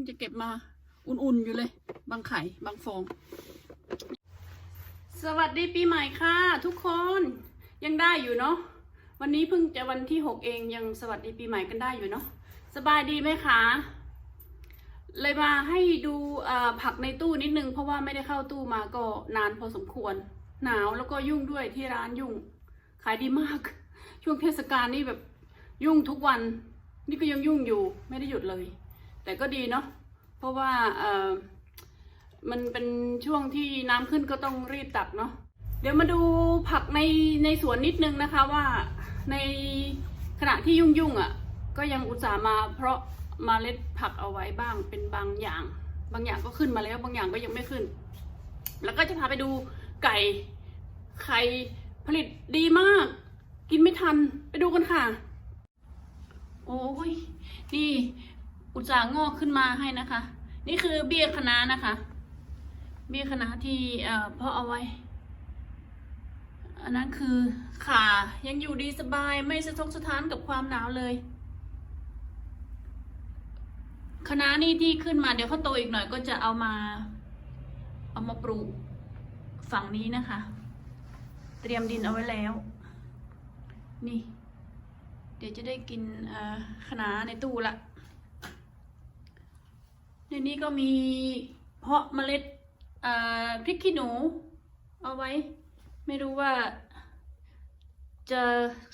งจะเก็บมาอุ่นๆอยู่เลย บางไข่บางฟอง สวัสดีปีใหม่ค่ะ ทุกคนยังได้อยู่เนาะวันนี้เพิ่งจะวันที่หกเองยังสวัสดีปีใหม่กันได้อยู่เนาะสบายดีไหมคะเลยมาให้ดูผักในตู้นิดนึง เพราะว่าไม่ได้เข้าตู้มาก็นานพอสมควร หนาวแล้วก็ยุ่งด้วยที่ร้านยุ่ง ขายดีมาก ช่วงเทศกาลนี่แบบยุ่งทุกวัน นี่ก็ยังยุ่งอยู่ไม่ได้หยุดเลย แต่ก็ดีเนาะเพราะว่าเออมันเป็นช่วงที่น้ำขึ้นก็ต้องรีบตักเนาะเดี๋ยวมาดูผักในในสวนนิดนึงนะคะว่าในขณะที่ยุ่งยุ่งๆอะ่ะ ก็ยังอุตส่าห์มาเพราะมาเล็ดผักเอาไว้บ้างเป็นบางอย่าง บางอย่างก็ขึ้นมาแล้วบางอย่างก็ยังไม่ขึ้น แล้วก็จะพาไปดูไก่ไข่ผลิตดีมาก กินไม่ทันไปดูกันค่ะ โอ้ยนี่ อุตสาห์งอกขึ้นมาให้นะคะ นี่คือเบี้ยคณะนะคะ เบี้ยคณะที่เอ่อเพาะเอาไว้ อันนั้นคือขายังอยู่ดีสบายไม่สะทกสะท้านกับความหนาวเลยคณะนี่ที่ขึ้นมาเดี๋ยวเขาโตอีกหน่อยก็จะเอามา เอามาปลูกฝั่งนี้นะคะ เตรียมดินเอาไว้แล้ว นี่ เดี๋ยวจะได้กินเอ่อคะในตู้ละ ในนี้ก็มีเพาะเมล็ดพริกขี้หนู เอาไว้ ไม่รู้ว่า จะ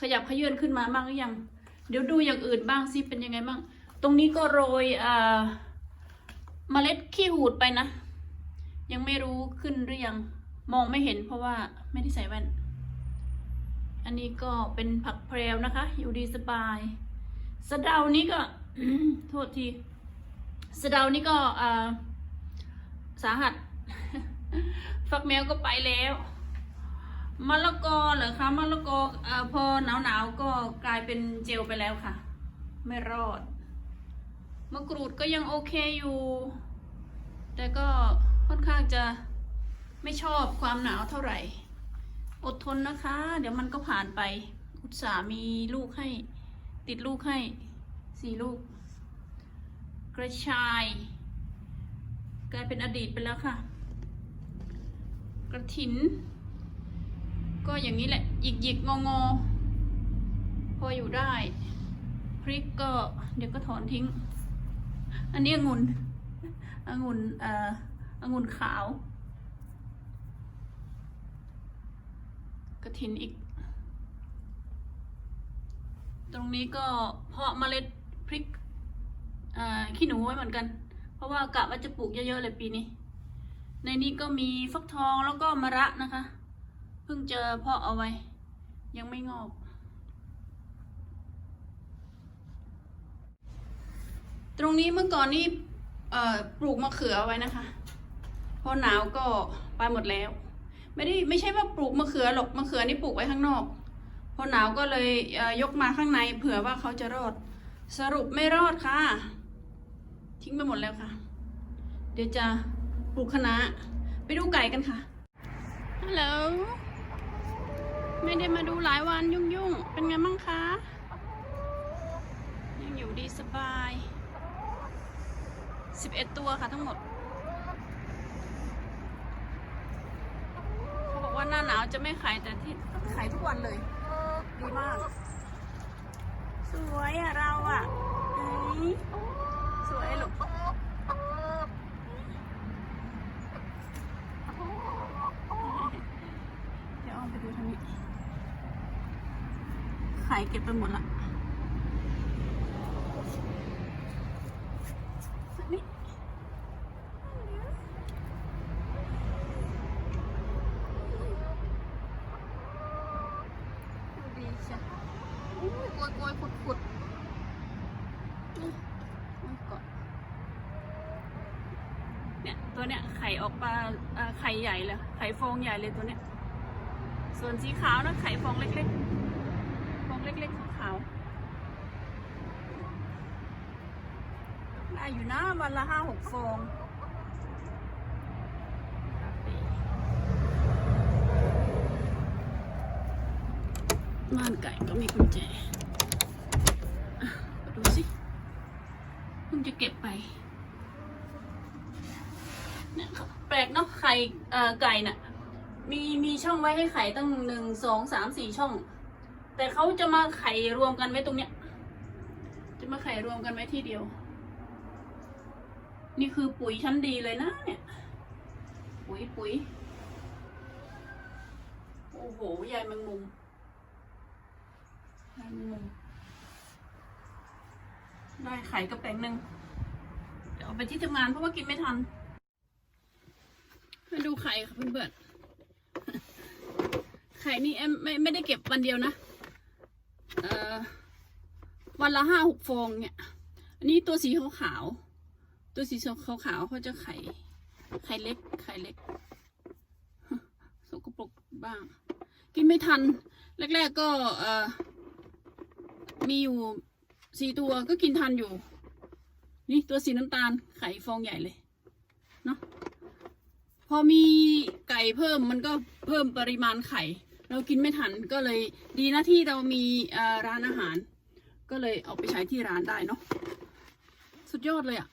ขยับขยื่นขึ้นมาบ้างหรือยัง เดี๋ยวดูอย่างอื่นบ้างสิเป็นยังไงบ้าง ตรงนี้ก็โรยเอ่อเมล็ดขี้หูดไปนะ ยังไม่รู้ขึ้นหรือยัง มองไม่เห็นเพราะว่าไม่ได้ใส่แว่น อันนี้ก็เป็นผักแพรวนะคะ อยู่ดีสบาย สะเดานี้ก็ โทษที สะเดานี่ก็สาหัส ฟักแมวก็ไปแล้วมะละกอเหรอคะมะละกออพอหนาวหนาวๆก็กลายเป็นเจลไปแล้วค่ะ ไม่รอดมะกรูดก็ยังโอเคอยู่ แต่ก็ค่อนข้างจะไม่ชอบความหนาวเท่าไหร่ อดทนนะคะ เดี๋ยวมันก็ผ่านไป อุตส่ามีลูกให้ ติดลูกให้สี่ลูก กระชาย กลายเป็นอดีตไปแล้วค่ะ กระถิน ก็อย่างนี้แหละหยิกหยิกงองอพออยู่ได้ พริกก็เดี๋ยวก็ถอนทิ้ง อันนี้องุ่นองุ่นเอ่อองุ่นขาว กระถินอีก ตรงนี้ก็เพาะเมล็ดพริก ขี้หนูไว้เหมือนกัน เพราะว่ากะว่าจะปลูกเยอะๆเลยปีนี้ ในนี้ก็มีฟักทองแล้วก็มะระนะคะ เพิ่งเจอเพาะเอาไว้ ยังไม่งอก ตรงนี้เมื่อก่อนนี่ปลูกมะเขือเอาไว้นะคะ พอหนาวก็ไปหมดแล้ว ไม่ได้ไม่ใช่ว่าปลูกมะเขือหรอกมะเขือนี่ปลูกไว้ข้างนอก พอหนาวก็เลยยกมาข้างในเผื่อว่าเขาจะรอด สรุปไม่รอดค่ะ ทิ้งไปหมดแล้วค่ะ เดี๋ยวจะปลูกคะน้าไปดูไก่กันค่ะฮัลโหลไม่ได้มาดูหลายวันยุ่งๆ เป็นไงบ้างคะยังอยู่ดีสบาย 11 ตัวค่ะทั้งหมดเขาบอกว่าหน้าหนาวจะไม่ขายแต่ที่ขายทุกวันเลย ดีมาก สวยอะเราอะเอ้ย สวยหรอกเดี๋ยวเอาไปดูทางนี้ไข่เก็บไปหมดละนี่ดูดีใช่อุ้ยโกยโกยขุดขุดอุ๊ยอุ๊ยก่อนเนี่ย ตัวเนี้ยไข่ ออกมาไข่ใหญ่เลยไข่ฟองใหญ่เลยตัวเนี้ย ส่วนสีขาวนะไข่ฟองเล็กๆ ฟองเล็กๆขาวๆได้อยู่นะวันละห้าหกฟองบ้านไก่ก็มีกุญแจดูสิเพิ่งจะเก็บไป แปลกเนาะไข่ไก่น่ะ มีมีช่องไว้ให้ไข่ตั้งหนึ่งสองสามสี่ช่อง แต่เขาจะมาไข่รวมกันไว้ตรงเนี้ย จะมาไข่รวมกันไว้ที่เดียว นี่คือปุ๋ยชั้นดีเลยนะเนี่ย ปุ๋ยปุ๋ยโอ้โหใยแมงมุมใยแมงมุมได้ไข่กระแปงหนึ่งเดี๋ยวเอาไปที่ทำงานเพราะว่ากินไม่ทัน มาดูไข่ค่ะเพื่อนๆ ไข่นี่แอมไม่ไม่ได้เก็บวันเดียวนะ เอ่อ วันละห้าหกฟองเนี่ย อันนี้ตัวสีขาวๆตัวสีขาวๆเขาจะไข่ ไข่เล็ก ไข่เล็ก สกปรกบ้าง กินไม่ทัน แรกๆก็เอ่อ มีอยู่สี่ตัวก็กินทันอยู่ นี่ตัวสีน้ำตาลไข่ฟองใหญ่เลย เนาะ พอมีไก่เพิ่มมันก็เพิ่มปริมาณไข่ เรากินไม่ทันก็เลยดีนะที่เรามีร้านอาหาร ก็เลยเอาไปใช้ที่ร้านได้เนาะสุดยอดเลยอะ่ะ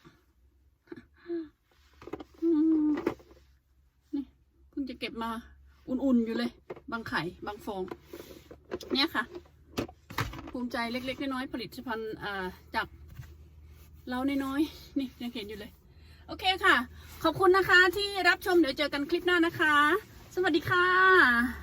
นี่เพิ่งจะเก็บมาอุ่นๆอยู่เลย บางไข่บางฟอง เนี่ยค่ะ ภูมิใจเล็กๆน้อยๆผลิตภัณฑ์จากเราน้อยๆนี่ยังเห็นอยู่เลย โอเคค่ะ ขอบคุณนะคะที่รับชมเดี๋ยวเจอกันคลิปหน้านะคะ สวัสดีค่ะ